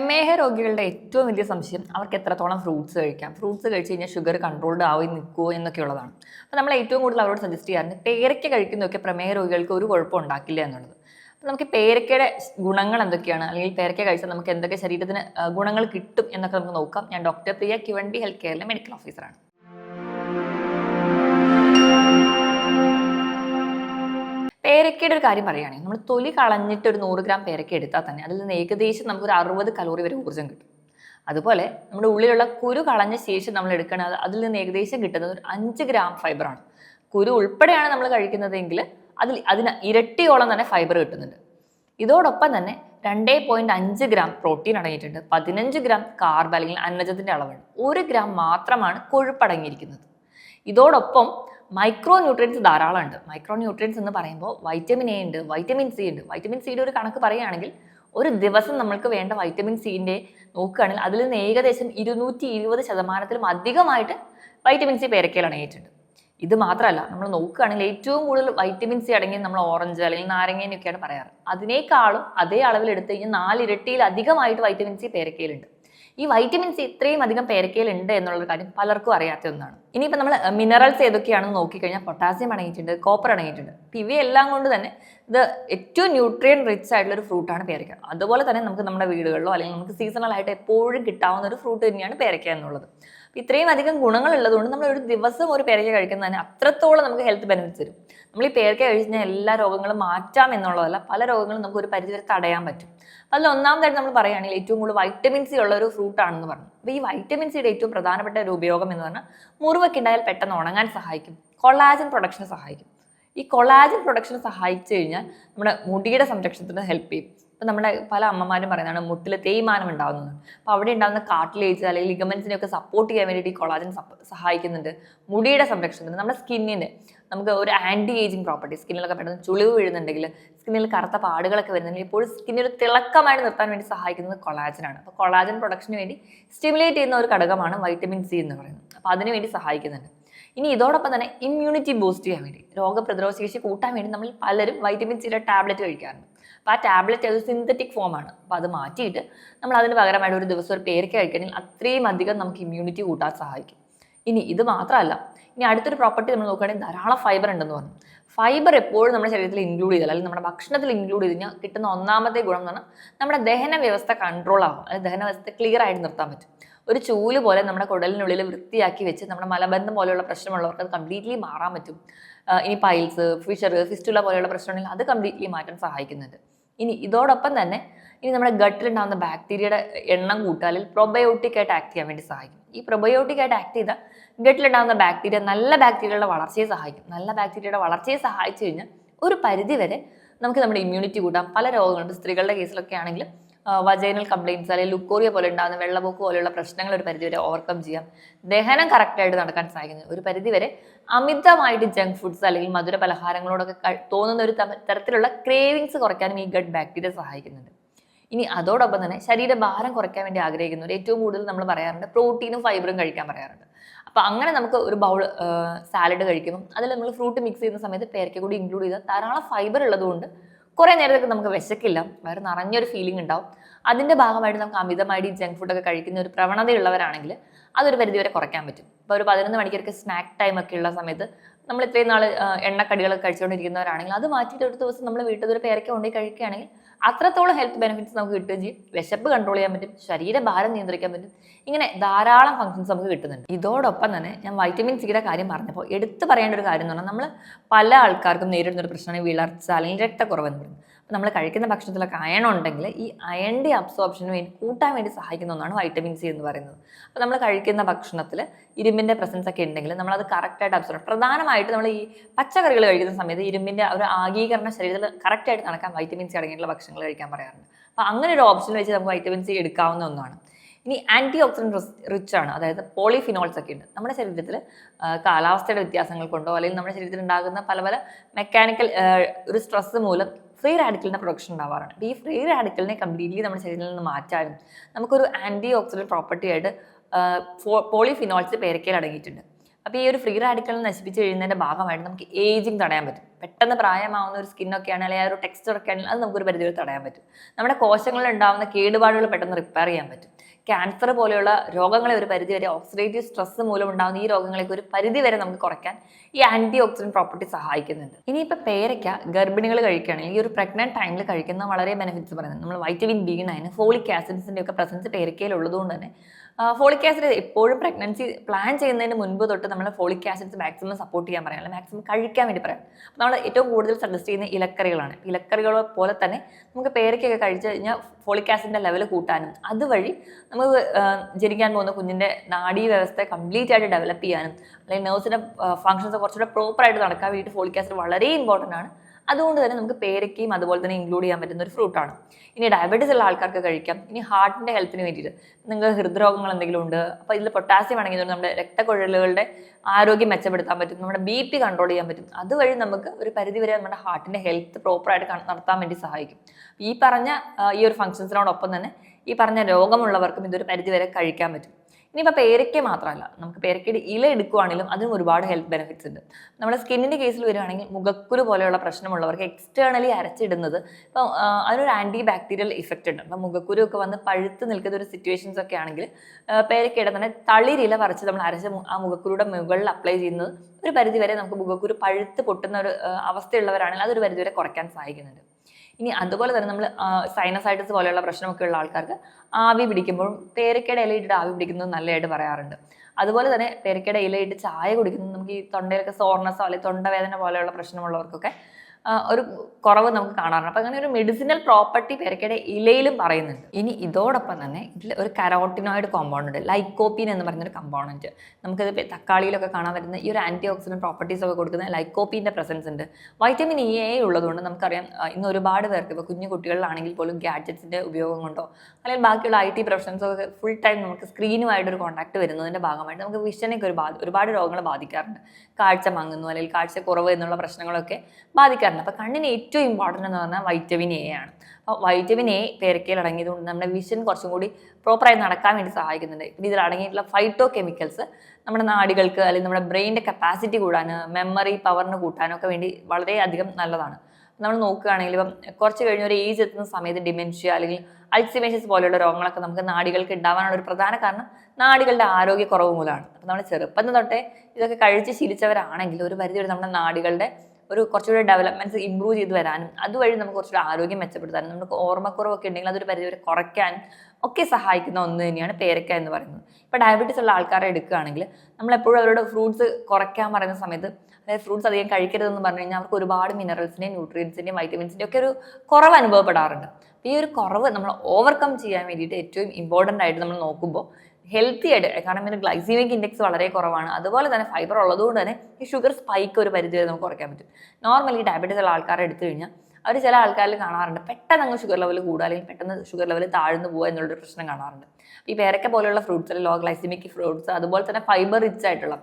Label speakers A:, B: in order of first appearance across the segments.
A: പ്രമേഹ രോഗികളുടെ ഏറ്റവും വലിയ സംശയം അവർക്ക് എത്രത്തോളം ഫ്രൂട്ട്സ് കഴിക്കാം? ഫ്രൂട്ട്സ് കഴിച്ച് കഴിഞ്ഞാൽ ഷുഗർ കൺട്രോൾഡ് ആയി നിൽക്കുമോ എന്നൊക്കെയുള്ളതാണ് അപ്പോൾ നമ്മൾ ഏറ്റവും കൂടുതൽ അവരോട് സജസ്റ്റ് ചെയ്യാറുണ്ട് പേരയ്ക്ക കഴിക്കുന്നതൊക്കെ പ്രമേഹ രോഗികൾക്ക് ഒരു കുഴപ്പം ഉണ്ടാക്കില്ല എന്നുള്ളത്. അപ്പോൾ നമുക്ക് പേരയ്ക്കയുടെ ഗുണങ്ങൾ എന്തൊക്കെയാണ്? അല്ലെങ്കിൽ പേരയ്ക്ക കഴിച്ചാൽ നമുക്ക് എന്തൊക്കെ ശരീരത്തിന് ഗുണങ്ങൾ കിട്ടും എന്നൊക്കെ നമുക്ക് നോക്കാം. ഞാൻ ഡോക്ടർ പ്രിയ കിവണ്ടി ഹെൽത്ത് കെയറിലെ മെഡിക്കൽ ഓഫീസറാണ് പേരയ്ക്കയുടെ ഒരു കാര്യം പറയുകയാണെങ്കിൽ നമ്മൾ തൊലി കളഞ്ഞിട്ട് ഒരു നൂറ് ഗ്രാം പേരക്ക എടുത്താൽ തന്നെ അതിൽ നിന്ന് ഏകദേശം നമുക്ക് ഒരു അറുപത് കലോറി വരെ ഊർജം കിട്ടും. അതുപോലെ നമ്മുടെ ഉള്ളിലുള്ള കുരു കളഞ്ഞ ശേഷം നമ്മൾ എടുക്കുന്നത് അതിൽ നിന്ന് ഏകദേശം കിട്ടുന്നത് ഒരു അഞ്ച് ഗ്രാം ഫൈബറാണ് കുരു ഉൾപ്പെടെയാണ് നമ്മൾ കഴിക്കുന്നതെങ്കിൽ അതിൽ അതിന് ഇരട്ടിയോളം തന്നെ ഫൈബർ കിട്ടുന്നുണ്ട്. ഇതോടൊപ്പം തന്നെ രണ്ടേ പോയിന്റ് അഞ്ച് ഗ്രാം പ്രോട്ടീൻ അടങ്ങിയിട്ടുണ്ട്. പതിനഞ്ച് ഗ്രാം കാർബ് അല്ലെങ്കിൽ അന്നജത്തിന്റെ അളവാണ്. ഒരു ഗ്രാം മാത്രമാണ് കൊഴുപ്പ് കൊഴുപ്പടങ്ങിയിരിക്കുന്നത് ഇതോടൊപ്പം മൈക്രോ ന്യൂട്രിയൻസ് ധാരാളം ഉണ്ട് മൈക്രോ ന്യൂട്രിയൻസ് എന്ന് പറയുമ്പോൾ വൈറ്റമിൻ എ ഉണ്ട് വൈറ്റമിൻ സി ഉണ്ട്. വൈറ്റമിൻ സിയുടെ ഒരു കണക്ക് പറയുകയാണെങ്കിൽ ഒരു ദിവസം നമ്മൾക്ക് വേണ്ട വൈറ്റമിൻ സിന്റെ നോക്കുകയാണെങ്കിൽ അതിൽ നിന്ന് ഏകദേശം ഇരുന്നൂറ്റി ഇരുപത് ശതമാനത്തിലും അധികമായിട്ട് വൈറ്റമിൻ സി പേരക്കയിൽ ഏറ്റുണ്ട് ഇത് മാത്രമല്ല നമ്മൾ നോക്കുകയാണെങ്കിൽ ഏറ്റവും കൂടുതൽ വൈറ്റമിൻ സി അടങ്ങി നമ്മൾ ഓറഞ്ച് അല്ലെങ്കിൽ നാരങ്ങേനൊക്കെയാണ് പറയാറ്. അതിനേക്കാളും അതേ അളവിൽ എടുത്തു കഴിഞ്ഞാൽ നാലിരട്ടിയിൽ അധികമായിട്ട് വൈറ്റമിൻ സി പേരക്കയിലുണ്ട്. ഈ വൈറ്റമിൻ സി ഇത്രയും അധികം പേരക്കയിലുണ്ട് എന്നുള്ള കാര്യം പലർക്കും അറിയാത്ത ഒന്നാണ്. ഇനിയിപ്പോൾ നമ്മൾ മിനറൽസ് ഏതൊക്കെയാണെന്ന് നോക്കിക്കഴിഞ്ഞാൽ പൊട്ടാസ്യം അടങ്ങിയിട്ടുണ്ട് കോപ്പർ അടങ്ങിയിട്ടുണ്ട്. അപ്പം ഇവയെല്ലാം കൊണ്ട് തന്നെ ഇത് ഏറ്റവും ന്യൂട്രിയൻ റിച്ച് ആയിട്ടുള്ള ഒരു ഫ്രൂട്ടാണ് പേരയ്ക്ക അതുപോലെ തന്നെ നമുക്ക് നമ്മുടെ വീടുകളിലോ അല്ലെങ്കിൽ നമുക്ക് സീസണൽ ആയിട്ട് എപ്പോഴും കിട്ടാവുന്ന ഒരു ഫ്രൂട്ട് തന്നെയാണ് പേരയ്ക്ക എന്നുള്ളത്. ഇത്രയും അധികം ഗുണങ്ങൾ ഉള്ളതുകൊണ്ട് നമ്മൾ ഒരു ദിവസം ഒരു പേരയ്ക്ക കഴിക്കുന്നതിന് അത്രത്തോളം നമുക്ക് ഹെൽത്ത് ബെനിഫിറ്റ്സ് തരും. നമ്മൾ ഈ പേരയ്ക്ക കഴിച്ചാൽ എല്ലാ രോഗങ്ങളും മാറ്റാം എന്നുള്ളതല്ല പല രോഗങ്ങളും നമുക്ക് ഒരു പരിധിവരെ തടയാൻ പറ്റും. അതിൽ ഒന്നാമതായിട്ട് നമ്മൾ പറയുകയാണെങ്കിൽ ഏറ്റവും കൂടുതൽ വൈറ്റമിൻ സി ഉള്ള ഒരു ഫ്രൂട്ട് ആണെന്ന് പറഞ്ഞു. അപ്പോൾ ഈ വൈറ്റമിൻ സിയുടെ ഏറ്റവും പ്രധാനപ്പെട്ട ഒരു ഉപയോഗം എന്ന് പറഞ്ഞാൽ മുറിവൊക്കെ പെട്ടെന്ന് ഉണങ്ങാൻ സഹായിക്കും. കൊളാജൻ പ്രൊഡക്ഷന് സഹായിക്കും. ഈ കൊളാജൻ പ്രൊഡക്ഷന് സഹായിച്ചു കഴിഞ്ഞാൽ നമ്മുടെ മുടിയുടെ സംരക്ഷണത്തിന് ഹെൽപ്പ് ചെയ്യും. ഇപ്പം നമ്മുടെ പല അമ്മമാരും പറയുന്നതാണ് മുട്ടിൽ തേയ്മാനം ഉണ്ടാകുന്നത് അപ്പോൾ അവിടെ ഉണ്ടാകുന്ന കാർട്ടിലേജ് അല്ലെങ്കിൽ ലിഗമെന്റ്സിനെ ഒക്കെ സപ്പോർട്ട് ചെയ്യാൻ വേണ്ടിയിട്ട് ഈ കൊളാജൻ സഹായിക്കുന്നുണ്ട്. മുടിയുടെ സംരക്ഷണത്തിന് നമ്മുടെ സ്കിന്നിന്. നമുക്ക് ഒരു ആന്റി ഏജിങ് പ്രോപ്പർട്ടി സ്കിന്നിലൊക്കെ പെട്ടെന്ന് ചുളിവ് വീഴുന്നുണ്ടെങ്കിൽ സ്കിന്നിൽ കറുത്ത പാടുകളൊക്കെ വരുന്നുണ്ടെങ്കിൽ ഇപ്പോൾ സ്കിന്നിൽ ഒരു തിളക്കമായിട്ട് നിർത്താൻ വേണ്ടി സഹായിക്കുന്നത് കൊളാജനാണ് അപ്പോൾ കൊളാജൻ പ്രൊഡക്ഷന് വേണ്ടി സ്റ്റിമുലേറ്റ് ചെയ്യുന്ന ഒരു ഘടകമാണ് വൈറ്റമിൻ സി എന്ന് പറയുന്നത്. അപ്പോൾ അതിന് വേണ്ടി സഹായിക്കുന്നുണ്ട്. ഇനി ഇതോടൊപ്പം തന്നെ ഇമ്മ്യൂണിറ്റി ബൂസ്റ്റ് ചെയ്യാൻ വേണ്ടി രോഗപ്രതിരോധ ശേഷി കൂട്ടാൻ വേണ്ടി നമ്മൾ പലരും വൈറ്റമിൻ സിയുടെ ടാബ്ലറ്റ് കഴിക്കാറുണ്ട്. അപ്പോൾ ആ ടാബ്ലറ്റ് അത് സിന്തറ്റിക് ഫോമാണ് അപ്പോൾ അത് മാറ്റിയിട്ട് നമ്മൾ അതിന് പകരമായിട്ട് ഒരു ദിവസം ഒരു പേരയ്ക്ക കഴിക്കണമെങ്കിൽ അത്രയും അധികം നമുക്ക് ഇമ്മ്യൂണിറ്റി കൂട്ടാൻ സഹായിക്കും. ഇനി ഇത് മാത്രമല്ല ഇനി അടുത്തൊരു പ്രോപ്പർട്ടി നമ്മൾ നോക്കുകയാണെങ്കിൽ ധാരാളം ഫൈബർ ഉണ്ടെന്ന് പറഞ്ഞു. ഫൈബർ എപ്പോഴും നമ്മുടെ ശരീരത്തിൽ ഇൻക്ലൂഡ് ചെയ്താൽ അല്ലെങ്കിൽ നമ്മുടെ ഭക്ഷണത്തിൽ ഇൻക്ലൂഡ് ചെയ്ത് കഴിഞ്ഞാൽ കിട്ടുന്ന ഒന്നാമത്തെ ഗുണം എന്ന് പറഞ്ഞാൽ നമ്മുടെ ദഹന വ്യവസ്ഥ കൺട്രോൾ ആകും അല്ലെങ്കിൽ ദഹന വ്യവസ്ഥ ക്ലിയർ ആയിട്ട് നിർത്താൻ പറ്റും. ഒരു ചൂൽ പോലെ നമ്മുടെ കുടലിനുള്ളിൽ വൃത്തിയാക്കി വെച്ച് നമ്മുടെ മലബന്ധം പോലെയുള്ള പ്രശ്നമുള്ളവർക്ക് അത് കംപ്ലീറ്റ്ലി മാറാൻ പറ്റും. ഇനി പൈൽസ് ഫിഷർ ഫിസ്റ്റുല പോലെയുള്ള പ്രശ്നമുണ്ടെങ്കിൽ അത് കംപ്ലീറ്റ്ലി മാറ്റാൻ സഹായിക്കുന്നുണ്ട്. ഇനി ഇതോടൊപ്പം തന്നെ ഇനി നമ്മുടെ ഗട്ടിലുണ്ടാകുന്ന ബാക്ടീരിയയുടെ എണ്ണം കൂട്ടാലിൽ പ്രൊബയോട്ടിക് ആയിട്ട് ആക്ട് ചെയ്യാൻ വേണ്ടി സഹായിക്കും. ഈ പ്രൊബയോട്ടിക് ആയിട്ട് ആക്ട് ചെയ്താൽ ഗട്ടിലുണ്ടാകുന്ന ബാക്ടീരിയ നല്ല ബാക്ടീരിയയുടെ വളർച്ചയെ സഹായിക്കും. നല്ല ബാക്ടീരിയയുടെ വളർച്ചയെ സഹായിച്ചു കഴിഞ്ഞാൽ ഒരു പരിധി വരെ നമുക്ക് നമ്മുടെ ഇമ്മ്യൂണിറ്റി കൂട്ടാം. പല രോഗങ്ങളുണ്ട്. സ്ത്രീകളുടെ കേസിലൊക്കെ ആണെങ്കിൽ വജൈനൽ കംപ്ലയിൻസ് അല്ലെങ്കിൽ ലുക്കോറിയ പോലെ ഉണ്ടാകുന്ന വെള്ളപ്പൊക്ക് പോലെയുള്ള പ്രശ്നങ്ങൾ ഒരു പരിധിവരെ ഓവർകം ചെയ്യാം. ദഹനം കറക്റ്റായിട്ട് നടക്കാൻ സാധിക്കുന്നു. ഒരു പരിധിവരെ അമിതമായിട്ട് ജങ്ക് ഫുഡ്സ് അല്ലെങ്കിൽ മധുര പലഹാരങ്ങളോടൊക്കെ തോന്നുന്ന ഒരു തരത്തിലുള്ള ക്രേവിങ്സ് കുറയ്ക്കാനും ഈ ഗഡ് ബാക്ടീരിയ സഹായിക്കുന്നുണ്ട്. ഇനി അതോടൊപ്പം തന്നെ ശരീരഭാരം കുറയ്ക്കാൻ വേണ്ടി ആഗ്രഹിക്കുന്നവർ ഏറ്റവും കൂടുതൽ നമ്മൾ പറയാറുണ്ട് പ്രോട്ടീനും ഫൈബറും കഴിക്കാൻ പറയാറുണ്ട്. അപ്പോൾ അങ്ങനെ നമുക്ക് ഒരു ബൗൾ സാലഡ് കഴിക്കുമ്പോൾ അതിൽ നമ്മൾ ഫ്രൂട്ട് മിക്സ് ചെയ്യുന്ന സമയത്ത് പേരയ്ക്ക കൂടി ഇൻക്ലൂഡ് ചെയ്താൽ ധാരാളം ഫൈബർ ഉള്ളതുകൊണ്ട് കുറേ നേരത്തേക്ക് നമുക്ക് വിശക്കില്ല. വേറെ നിറഞ്ഞൊരു ഫീലിംഗ് ഉണ്ടാവും. അതിന്റെ ഭാഗമായിട്ട് നമുക്ക് അമിതമായിട്ട് ഈ ജങ്ക് ഫുഡൊക്കെ കഴിക്കുന്ന ഒരു പ്രവണതയുള്ളവരാണെങ്കിൽ അതൊരു പരിധിവരെ കുറയ്ക്കാൻ പറ്റും. ഇപ്പോൾ ഒരു പതിനൊന്ന് മണിക്കൊക്കെ സ്നാക്ക് ടൈം ഒക്കെ ഉള്ള സമയത്ത് നമ്മൾ ഇത്രയും നാൾ എണ്ണക്കടികളൊക്കെ കഴിച്ചുകൊണ്ടിരിക്കുന്നവരാണെങ്കിൽ അത് മാറ്റിയിട്ട് ഒരു ദിവസം നമ്മൾ വീട്ടിൽ ഒരു പേരൊക്കെ കൊണ്ടുപോയി കഴിക്കുകയാണെങ്കിൽ അത്രത്തോളം ഹെൽത്ത് ബെനിഫിറ്റ്സ് നമുക്ക് കിട്ടുകയും ചെയ്യും. വിശപ്പ് കൺട്രോൾ ചെയ്യാൻ പറ്റും ശരീരഭാരം നിയന്ത്രിക്കാൻ പറ്റും. ഇങ്ങനെ ധാരാളം ഫങ്ഷൻസ് നമുക്ക് കിട്ടുന്നുണ്ട്. ഇതോടൊപ്പം തന്നെ ഞാൻ വൈറ്റമിൻ സിയുടെ കാര്യം പറഞ്ഞപ്പോൾ എടുത്തു പറയേണ്ട ഒരു കാര്യം എന്ന് പറഞ്ഞാൽ നമ്മൾ പല ആൾക്കാർക്കും നേരിടുന്ന ഒരു പ്രശ്നമാണ് വിളർച്ച അല്ലെങ്കിൽ രക്തക്കുറവ് എന്ന് പറയുന്നത്. നമ്മൾ കഴിക്കുന്ന ഭക്ഷണത്തിലൊക്കെ അയൺ ഉണ്ടെങ്കിൽ ഈ അയണിന്റെ അബ്സോർപ്ഷന് വേണ്ടി കൂട്ടാൻ വേണ്ടി സഹായിക്കുന്ന ഒന്നാണ് വൈറ്റമിൻ സി എന്ന് പറയുന്നത്. അപ്പോൾ നമ്മൾ കഴിക്കുന്ന ഭക്ഷണത്തിൽ ഇരുമ്പിന്റെ പ്രസൻസ് ഒക്കെ ഉണ്ടെങ്കിൽ നമ്മളത് കറക്റ്റായിട്ട് അബ്സോർബ് പ്രധാനമായിട്ട് നമ്മൾ ഈ പച്ചക്കറികൾ കഴിക്കുന്ന സമയത്ത് ഇരുമ്പിന്റെ ഒരു ആഗീകരണ ശരീരത്തിൽ കറക്റ്റായിട്ട് നടക്കാൻ വൈറ്റമിൻ സി അടങ്ങിയിട്ടുള്ള ഭക്ഷണങ്ങൾ കഴിക്കാൻ പറയാറുണ്ട്. അപ്പോൾ അങ്ങനെ ഒരു ഓപ്ഷൻ വെച്ച് നമുക്ക് വൈറ്റമിൻ സി എടുക്കാവുന്ന ഒന്നാണ്. ഇനി ആന്റി ഓക്സിഡന്റ് റിച്ച് ആണ്. അതായത് പോളിഫിനോൾസ് ഒക്കെ ഉണ്ട്. നമ്മുടെ ശരീരത്തിൽ കാലാവസ്ഥയുടെ വ്യത്യാസങ്ങൾ കൊണ്ടോ അല്ലെങ്കിൽ നമ്മുടെ ശരീരത്തിൽ ഉണ്ടാകുന്ന പല പല മെക്കാനിക്കൽ ഒരു സ്ട്രെസ് മൂലം ഫ്രീ റാഡിക്കലിന്റെ പ്രൊഡക്ഷൻ ഉണ്ടാവാറുണ്ട്. അപ്പോൾ ഈ ഫ്രീ റാഡിക്കലിനെ കംപ്ലീറ്റ്ലി നമ്മുടെ ശരീരത്തിൽ നിന്ന് മാറ്റാനും നമുക്കൊരു ആന്റി ഓക്സിഡന്റ് പ്രോപ്പർട്ടി ആയിട്ട് പോളിഫിനോൾസ് പേരക്കയിൽ അടങ്ങിയിട്ടുണ്ട്. അപ്പോൾ ഈ ഒരു ഫ്രീ റാഡിക്കൽ നശിപ്പിച്ച് കഴിയുന്നതിന്റെ ഭാഗമായിട്ട് നമുക്ക് ഏജിങ് തടയാൻ പറ്റും. പെട്ടെന്ന് പ്രായമാവുന്ന ഒരു സ്കിന്നൊക്കെ ആണെങ്കിൽ അല്ലെങ്കിൽ ആ ഒരു ടെക്സ്ചർ ഒക്കെ ആണെങ്കിൽ അത് നമുക്കൊരു പരിധിയിൽ തടയാൻ പറ്റും. നമ്മുടെ കോശങ്ങളിൽ ഉണ്ടാകുന്ന കേടുപാടുകൾ പെട്ടെന്ന് റിപ്പയർ ചെയ്യാൻ പറ്റും. ക്യാൻസർ പോലെയുള്ള രോഗങ്ങളെ ഒരു പരിധിവരെ ഓക്സിഡേറ്റീവ് സ്ട്രെസ് മൂലം ഉണ്ടാകുന്ന ഈ രോഗങ്ങളെയൊക്കെ ഒരു പരിധിവരെ നമുക്ക് കുറയ്ക്കാൻ ഈ ആന്റി ഓക്സിഡന്റ് പ്രോപ്പർട്ടി സഹായിക്കുന്നുണ്ട്. ഇനിയിപ്പോൾ പേരയ്ക്ക ഗർഭിണികൾ കഴിക്കുകയാണെങ്കിൽ ഈ ഒരു പ്രഗ്നന്റ് ടൈമിൽ കഴിക്കുന്ന വളരെ ബെനിഫിറ്റ്സ് പറയുന്നത് നമ്മൾ വൈറ്റമിൻ ബി നയൻ ഫോളിക് ആസിഡ്സിന്റെ ഒക്കെ പ്രസൻസ് പേരയ്ക്കയിൽ ഉള്ളതുകൊണ്ട് തന്നെ ഫോളിക് ആസിഡ് എപ്പോഴും പ്രഗ്നൻസി പ്ലാൻ ചെയ്യുന്നതിന് മുൻപ് തൊട്ട് നമ്മൾ ഫോളിക് ആസിഡ്സ് മാക്സിമം സപ്പോർട്ട് ചെയ്യാൻ പറയാം. അല്ലെങ്കിൽ മാക്സിമം കഴിക്കാൻ വേണ്ടി പറയാം. അപ്പോൾ നമ്മൾ ഏറ്റവും കൂടുതൽ സജസ്റ്റ് ചെയ്യുന്ന ഇലക്കറികളാണ്. ഇലക്കറികൾ പോലെ തന്നെ നമുക്ക് പേരയ്ക്കൊക്കെ കഴിച്ച് കഴിഞ്ഞാൽ ഫോളിക് ആസിഡിന്റെ ലെവൽ കൂട്ടാനും അതുവഴി നമുക്ക് ജനിക്കാൻ പോകുന്ന കുഞ്ഞിന്റെ നാഡീ വ്യവസ്ഥയെ കംപ്ലീറ്റ് ആയിട്ട് ഡെവലപ്പ് ചെയ്യാനും അല്ലെങ്കിൽ നേഴ്സിന്റെ ഫങ്ഷൻസ് കുറച്ചുകൂടെ പ്രോപ്പറായിട്ട് നടക്കാൻ വേണ്ടിയിട്ട് ഫോളിക് ആസിഡ് വളരെ ഇമ്പോർട്ടന്റ് ആണ്. അതുകൊണ്ട് തന്നെ നമുക്ക് പേരക്കയും അതുപോലെ തന്നെ ഇൻക്ലൂഡ് ചെയ്യാൻ പറ്റുന്ന ഒരു ഫ്രൂട്ടാണ് ഇനി ഡയബറ്റീസ് ഉള്ള ആൾക്കാർക്ക് കഴിക്കാം. ഇനി ഹാർട്ടിന്റെ ഹെൽത്തിന് വേണ്ടിയിട്ട് നിങ്ങൾക്ക് ഹൃദ്രോഗങ്ങൾ എന്തെങ്കിലും ഉണ്ട്? അപ്പോൾ ഇതിൽ പൊട്ടാസ്യം ആണെങ്കിൽ നമ്മുടെ രക്തക്കുഴലുകളുടെ ആരോഗ്യം മെച്ചപ്പെടുത്താൻ പറ്റും. നമ്മുടെ ബി പി കൺട്രോൾ ചെയ്യാൻ പറ്റും. അതുവഴി നമുക്ക് ഒരു പരിധിവരെ നമ്മുടെ ഹാർട്ടിന്റെ ഹെൽത്ത് പ്രോപ്പറായിട്ട് നടത്താൻ വേണ്ടി സഹായിക്കും. ഈ പറഞ്ഞ ഈ ഒരു ഫംഗ്ഷൻസിനോടൊപ്പം തന്നെ ഈ പറഞ്ഞ രോഗമുള്ളവർക്കും ഇതൊരു പരിധിവരെ കഴിക്കാൻ പറ്റും. ഇനിയിപ്പോൾ പേരയ്ക്ക മാത്രമല്ല നമുക്ക് പേരയ്ക്കയുടെ ഇല എടുക്കുവാണെങ്കിലും അതിനും ഒരുപാട് ഹെൽത്ത് ബെനിഫിറ്റ്സ് ഉണ്ട്. നമ്മുടെ സ്കിന്നിന്റെ കേസിൽ വരികയാണെങ്കിൽ മുഖക്കുരു പോലെയുള്ള പ്രശ്നമുള്ളവർക്ക് എക്സ്റ്റേണലി അരച്ചിടുന്നത് ഇപ്പം അതിനൊരു ആന്റി ബാക്ടീരിയൽ ഇഫക്റ്റ് ഉണ്ട്. അപ്പം മുഖക്കുരു ഒക്കെ വന്ന് പഴുത്ത് നിൽക്കുന്ന ഒരു സിറ്റുവേഷൻസ് ഒക്കെ ആണെങ്കിൽ പേരയ്ക്കയുടെ തന്നെ തളിരില പറിച്ച് നമ്മൾ അരച്ച് ആ മുഖക്കുരുടെ മുകളിൽ അപ്ലൈ ചെയ്യുന്നത് ഒരു പരിധിവരെ നമുക്ക് മുഖക്കുരു പഴുത്ത് പൊട്ടുന്ന ഒരു അവസ്ഥയുള്ളവരാണെങ്കിൽ അതൊരു പരിധിവരെ കുറയ്ക്കാൻ സഹായിക്കുന്നുണ്ട്. ഇനി അതുപോലെ തന്നെ നമ്മൾ സൈനസൈറ്റിസ് പോലെയുള്ള പ്രശ്നമൊക്കെ ഉള്ള ആൾക്കാർക്ക് ആവി പിടിക്കുമ്പോഴും പേരക്കയുടെ ഇലയിട്ടിട്ട് ആവി പിടിക്കുന്നത് നല്ലതായിട്ട് പറയാറുണ്ട്. അതുപോലെ തന്നെ പേരക്കയുടെ ഇലയിട്ട് ചായ കുടിക്കുന്നത് നമുക്ക് ഈ തൊണ്ടയിലൊക്കെ സോർണസോ അല്ലെങ്കിൽ തൊണ്ടവേദന പോലെയുള്ള പ്രശ്നമുള്ളവർക്കൊക്കെ ഒരു കുറവ് നമുക്ക് കാണാറുണ്ട്. അപ്പം അങ്ങനെ ഒരു മെഡിസിനൽ പ്രോപ്പർട്ടി പേരക്കയുടെ ഇലയിലും പറയുന്നുണ്ട്. ഇനി ഇതോടൊപ്പം തന്നെ ഇതിൽ ഒരു കരോട്ടിനോയിഡ് കോമ്പൗണ്ട് ഉണ്ട്. ലൈക്കോപ്പീൻ എന്ന് പറയുന്ന ഒരു കമ്പോണന്റ് നമുക്കത് തക്കാളിയിലൊക്കെ കാണാൻ പറ്റുന്ന ഈ ഒരു ആന്റി ഓക്സിഡന്റ് പ്രോപ്പർട്ടീസ് ഒക്കെ കൊടുക്കുന്ന ലൈക്കോപ്പീന്റെ പ്രസൻസ് ഉണ്ട്. വൈറ്റമിൻ ഇ എ ഉള്ളതുകൊണ്ട് നമുക്കറിയാം ഇന്ന് ഒരുപാട് പേർക്ക് ഇപ്പോൾ കുഞ്ഞു കുട്ടികളിലാണെങ്കിൽ പോലും ഗാഡ്ജറ്റ്സിന്റെ ഉപയോഗം കൊണ്ടോ അല്ലെങ്കിൽ ബാക്കിയുള്ള ഐ ടി പ്രൊഫഷൻസൊക്കെ ഫുൾ ടൈം നമുക്ക് സ്ക്രീനുമായിട്ട് ഒരു കോൺടാക്ട് വരുന്നതിന്റെ ഭാഗമായിട്ട് നമുക്ക് വിഷനൊക്കെ ഒരു ഒരുപാട് രോഗങ്ങൾ ബാധിക്കാറുണ്ട്. കാഴ്ച മങ്ങുന്നു അല്ലെങ്കിൽ കാഴ്ച കുറവ് എന്നുള്ള പ്രശ്നങ്ങളൊക്കെ ബാധിക്കാറുണ്ട്. അപ്പോൾ കണ്ണിന് ഏറ്റവും ഇമ്പോർട്ടന്റ് എന്ന് പറഞ്ഞാൽ വൈറ്റമിൻ എ ആണ്. അപ്പോൾ വൈറ്റമിൻ എ പേരക്കയിൽ അടങ്ങിയതുകൊണ്ട് നമ്മുടെ വിഷൻ കുറച്ചും കൂടി പ്രോപ്പറായി നടക്കാൻ വേണ്ടി സഹായിക്കുന്നുണ്ട്. പിന്നെ ഇതിൽ അടങ്ങിയിട്ടുള്ള ഫൈറ്റോ കെമിക്കൽസ് നമ്മുടെ നാടികൾക്ക് അല്ലെങ്കിൽ നമ്മുടെ ബ്രെയിനിന്റെ കപ്പാസിറ്റി കൂടാൻ മെമ്മറി പവറിന് കൂട്ടാനൊക്കെ വേണ്ടി വളരെയധികം നല്ലതാണ്. നമ്മൾ നോക്കുകയാണെങ്കിൽ ഇപ്പം കുറച്ച് കഴിഞ്ഞ ഒരു ഏജ് എത്തുന്ന സമയത്ത് ഡിമെൻഷ്യ അല്ലെങ്കിൽ അൾസിമേഷ്യസ് പോലെയുള്ള രോഗങ്ങളൊക്കെ നമുക്ക് നാടികൾക്ക് ഉണ്ടാവാനുള്ള ഒരു പ്രധാന കാരണം നാടികളുടെ ആരോഗ്യക്കുറവ് മൂലമാണ്. അപ്പം നമ്മൾ ചെറുപ്പം തൊട്ടേ ഇതൊക്കെ കഴിച്ച് ശീലിച്ചവരാണെങ്കിൽ ഒരു പരിധി വരെ നമ്മുടെ നാടികളുടെ ഒരു കുറച്ചുകൂടി ഡെവലപ്മെന്റ്സ് ഇമ്പ്രൂവ് ചെയ്ത് വരാനും അതുവഴി നമുക്ക് കുറച്ചുകൂടി ആരോഗ്യം മെച്ചപ്പെടുത്താനും നമുക്ക് ഓർമ്മക്കുറവൊക്കെ ഉണ്ടെങ്കിൽ അതൊരു പരിധി വരെ കുറയ്ക്കാനും ഒക്കെ സഹായിക്കുന്ന ഒന്ന് തന്നെയാണ് പേരക്ക എന്ന് പറയുന്നത്. ഇപ്പൊ ഡയബറ്റീസ് ഉള്ള ആൾക്കാരെ എടുക്കുകയാണെങ്കിൽ നമ്മൾ എപ്പോഴും അവരോട് ഫ്രൂട്ട്സ് കുറയ്ക്കാൻ പറയുന്ന സമയത്ത് അതായത് ഫ്രൂട്ട്സ് അധികം കഴിക്കരുതെന്ന് പറഞ്ഞു കഴിഞ്ഞാൽ അവർക്ക് ഒരുപാട് മിനറൽസിന്റെയും ന്യൂട്രിയൻസിന്റെയും വൈറ്റമിൻസിന്റെയും ഒക്കെ ഒരു കുറവ് അനുഭവപ്പെടാറുണ്ട്. ഈ ഒരു കുറവ് നമ്മൾ ഓവർകം ചെയ്യാൻ വേണ്ടിയിട്ട് ഏറ്റവും ഇമ്പോർട്ടന്റ് ആയിട്ട് നമ്മൾ നോക്കുമ്പോൾ ഹെൽത്തി ആയിട്ട് കാരണം ഇതിന് ഗ്ലൈസീമിക് ഇൻഡെക്സ് വളരെ കുറവാണ്. അതുപോലെ തന്നെ ഫൈബർ ഉള്ളതുകൊണ്ട് തന്നെ ഈ ഷുഗർ സ്പൈക്ക് ഒരു പരിധി വരെ നമുക്ക് കുറയ്ക്കാൻ പറ്റും. നോർമലി ഡയബറ്റീസ് ഉള്ള ആൾക്കാരെ എടുത്തു കഴിഞ്ഞാൽ അവർ ചില ആൾക്കാരിൽ കാണാറുണ്ട് പെട്ടെന്ന് അങ്ങ് ഷുഗർ ലെവൽ കൂടുക അല്ലെങ്കിൽ പെട്ടെന്ന് ഷുഗർ ലെവൽ താഴ്ന്നു പോകുക എന്നുള്ളൊരു പ്രശ്നം കാണാറുണ്ട്. ഈ പേരക്ക പോലെയുള്ള ഫ്രൂട്ട്സ് ലോ ഗ്ലൈസിമിക് ഫ്രൂട്ട്സ് അതുപോലെ തന്നെ ഫൈബർ റിച്ച് ആയിട്ടുള്ള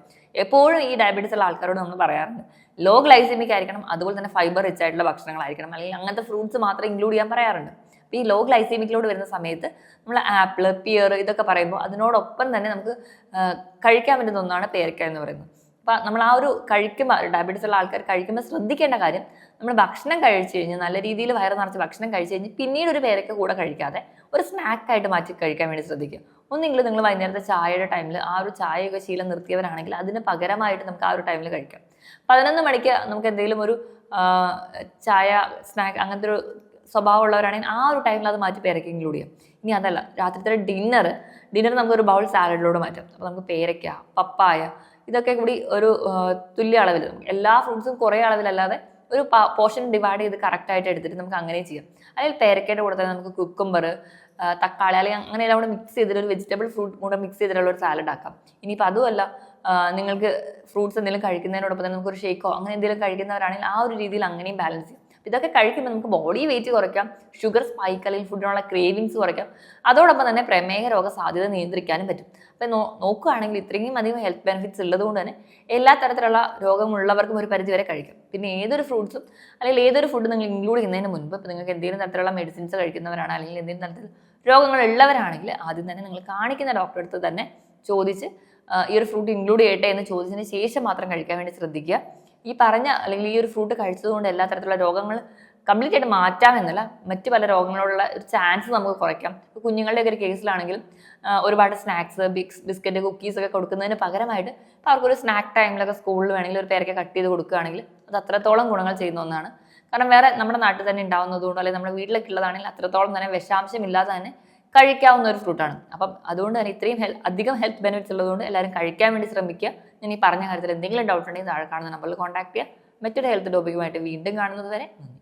A: എപ്പോഴും ഈ ഡയബറ്റീസ് ഉള്ള ആൾക്കാരോട് നമ്മൾ പറയാറുണ്ട് ലോ ഗ്ലൈസിമിക് ആയിരിക്കണം അതുപോലെ തന്നെ ഫൈബർ റിച്ച് ആയിട്ടുള്ള ഭക്ഷണങ്ങളായിരിക്കണം അല്ലെങ്കിൽ അങ്ങനത്തെ ഫ്രൂട്ട്സ് മാത്രം ഇൻക്ലൂഡ് ചെയ്യാൻ പറയാറുണ്ട്. ഈ ലോ ഗ്ലൈസീമിക്കിലോട് വരുന്ന സമയത്ത് നമ്മൾ ആപ്പിൾ പിയർ ഇതൊക്കെ പറയുമ്പോൾ അതിനോടൊപ്പം തന്നെ നമുക്ക് കഴിക്കാൻ പറ്റുന്ന ഒന്നാണ് പേരക്ക എന്ന് പറയുന്നത്. അപ്പോൾ നമ്മൾ ആ ഒരു കഴിക്കുമ്പോൾ ഡയബറ്റീസ് ഉള്ള ആൾക്കാർ കഴിക്കുമ്പോൾ ശ്രദ്ധിക്കേണ്ട കാര്യം നമ്മൾ ഭക്ഷണം കഴിച്ചു കഴിഞ്ഞ് നല്ല രീതിയിൽ വയറ് നിറച്ച് ഭക്ഷണം കഴിച്ചു കഴിഞ്ഞ് പിന്നീട് ഒരു പേരക്ക കൂടെ കഴിക്കാതെ ഒരു സ്നാക്കായിട്ട് മാറ്റി കഴിക്കാൻ വേണ്ടി ശ്രദ്ധിക്കുക. ഒന്നെങ്കിലും നിങ്ങൾ വൈകുന്നേരത്തെ ചായയുടെ ടൈമിൽ ആ ഒരു ചായയൊക്കെ ശീലം നിർത്തിയവരാണെങ്കിൽ അതിന് പകരമായിട്ട് നമുക്ക് ആ ഒരു ടൈമിൽ കഴിക്കാം. പതിനൊന്ന് മണിക്ക് നമുക്ക് എന്തെങ്കിലും ഒരു ചായ സ്നാക്ക് അങ്ങനത്തെ ഒരു സ്വഭാവമുള്ളവരാണെങ്കിൽ ആ ഒരു ടൈമിൽ അത് മാറ്റി പേരയ്ക്ക ഇൻക്ലൂഡ് ചെയ്യാം. ഇനി അതല്ല രാത്രിത്തെ ഡിന്നർ ഡിന്നർ നമുക്ക് ഒരു ബൗൾ സാലഡിലൂടെ മാറ്റാം. അപ്പോൾ നമുക്ക് പേരയ്ക്ക പപ്പായ ഇതൊക്കെ കൂടി ഒരു തുല്യ അളവിൽ എല്ലാ ഫ്രൂട്ട്സും കുറേ അളവിലല്ലാതെ ഒരു പോർഷൻ ഡിവൈഡ് ചെയ്ത് കറക്റ്റായിട്ട് എടുത്തിട്ട് നമുക്ക് അങ്ങനെ ചെയ്യാം. അല്ലെങ്കിൽ പേരക്കയുടെ കൂടെ തന്നെ നമുക്ക് കുക്കുംബർ തക്കാളി അല്ലെങ്കിൽ അങ്ങനെ എല്ലാം കൂടെ മിക്സ് ചെയ്തിട്ട് ഒരു വെജിറ്റബിൾ ഫ്രൂട്ട് കൂടെ മിക്സ് ചെയ്തിട്ടുള്ള ഒരു സാലഡ് ആക്കാം. ഇനിയിപ്പോൾ അതുമല്ല നിങ്ങൾക്ക് ഫ്രൂട്ട്സ് എന്തെങ്കിലും കഴിക്കുന്നതിനോടൊപ്പം തന്നെ നമുക്കൊരു ഷേക്കോ അങ്ങനെ എന്തെങ്കിലും കഴിക്കുന്നവരാണെങ്കിൽ ആ ഒരു രീതിയിൽ അങ്ങനെയും ബാലൻസ് ചെയ്യാം. ഇതൊക്കെ കഴിക്കുമ്പോൾ നമുക്ക് ബോഡി വെയിറ്റ് കുറയ്ക്കാം ഷുഗർ സ്പൈക്ക് അല്ലെങ്കിൽ ഫുഡിനുള്ള ക്രേവിങ്സ് കുറയ്ക്കാം. അതോടൊപ്പം തന്നെ പ്രമേഹ രോഗ സാധ്യത നിയന്ത്രിക്കാനും പറ്റും. അപ്പം നോ നോക്കുകയാണെങ്കിൽ ഇത്രയും അധികം ഹെൽത്ത് ബെനിഫിറ്റ്സ് ഉള്ളതുകൊണ്ട് തന്നെ എല്ലാ തരത്തിലുള്ള രോഗമുള്ളവർക്കും ഒരു പരിധി വരെ കഴിക്കാം. പിന്നെ ഏതൊരു ഫ്രൂട്ട്സും അല്ലെങ്കിൽ ഏതൊരു ഫുഡ് നിങ്ങൾ ഇൻക്ലൂഡ് ചെയ്യുന്നതിന് മുൻപ് നിങ്ങൾക്ക് എന്തെങ്കിലും തരത്തിലുള്ള മെഡിസിൻസ് കഴിക്കുന്നവരാണ് അല്ലെങ്കിൽ എന്തെങ്കിലും തരത്തിൽ രോഗങ്ങൾ ഉള്ളവരാണെങ്കിൽ ആദ്യം തന്നെ നിങ്ങൾ കാണിക്കുന്ന ഡോക്ടറെ അടുത്ത് തന്നെ ചോദിച്ച് ഈ ഒരു ഫ്രൂട്ട് ഇൻക്ലൂഡ് ചെയ്യട്ടെ എന്ന് ചോദിച്ചതിന് ശേഷം മാത്രം കഴിക്കാൻ വേണ്ടി ശ്രദ്ധിക്കുക. ഈ പറഞ്ഞ അല്ലെങ്കിൽ ഈ ഒരു ഫ്രൂട്ട് കഴിച്ചതുകൊണ്ട് എല്ലാ തരത്തിലുള്ള രോഗങ്ങൾ കംപ്ലീറ്റ് ആയിട്ട് മാറ്റാമെന്നല്ല മറ്റ് പല രോഗങ്ങളോടുള്ള ഒരു ചാൻസ് നമുക്ക് കുറയ്ക്കാം. ഇപ്പോൾ കുഞ്ഞുങ്ങളുടെ ഒക്കെ ഒരു കേസിലാണെങ്കിലും ഒരുപാട് സ്നാക്സ് ബിക്സ് ബിസ്ക്കറ്റ് കുക്കീസ് ഒക്കെ കൊടുക്കുന്നതിന് പകരമായിട്ട് ഇപ്പോൾ അവർക്കൊരു സ്നാക്ക് ടൈമിലൊക്കെ സ്കൂളിൽ വേണമെങ്കിൽ ഒരു പേരൊക്കെ കട്ട് ചെയ്ത് കൊടുക്കുകയാണെങ്കിൽ അത് അത്രത്തോളം ഗുണങ്ങൾ ചെയ്യുന്ന ഒന്നാണ്. കാരണം വേറെ നമ്മുടെ നാട്ടിൽ തന്നെ ഉണ്ടാവുന്നതുകൊണ്ടോ അല്ലെങ്കിൽ നമ്മുടെ വീട്ടിലൊക്കെ ഉള്ളതാണെങ്കിൽ അത്രത്തോളം തന്നെ വിഷാംശമില്ലാതെ തന്നെ കഴിക്കാവുന്ന ഒരു ഫ്രൂട്ടാണ് അപ്പം അതുകൊണ്ട് തന്നെ ഇത്രയും ഹെൽ അധികം ഹെൽത്ത് ബെനിഫിറ്റ്സ് ഉള്ളതുകൊണ്ട് എല്ലാവരും കഴിക്കാൻ വേണ്ടി ശ്രമിക്കുക. ഞാൻ ഈ പറഞ്ഞ കാര്യത്തിൽ എന്തെങ്കിലും ഡൗട്ട് ഉണ്ടെങ്കിൽ താഴെ കാണുന്ന നമ്പറിൽ കോൺടാക്ട് ചെയ്യുക. മറ്റൊരു ഹെൽത്ത് ടോപ്പിക്കുമായിട്ട് വീണ്ടും കാണുന്നത് വരെ നന്ദി.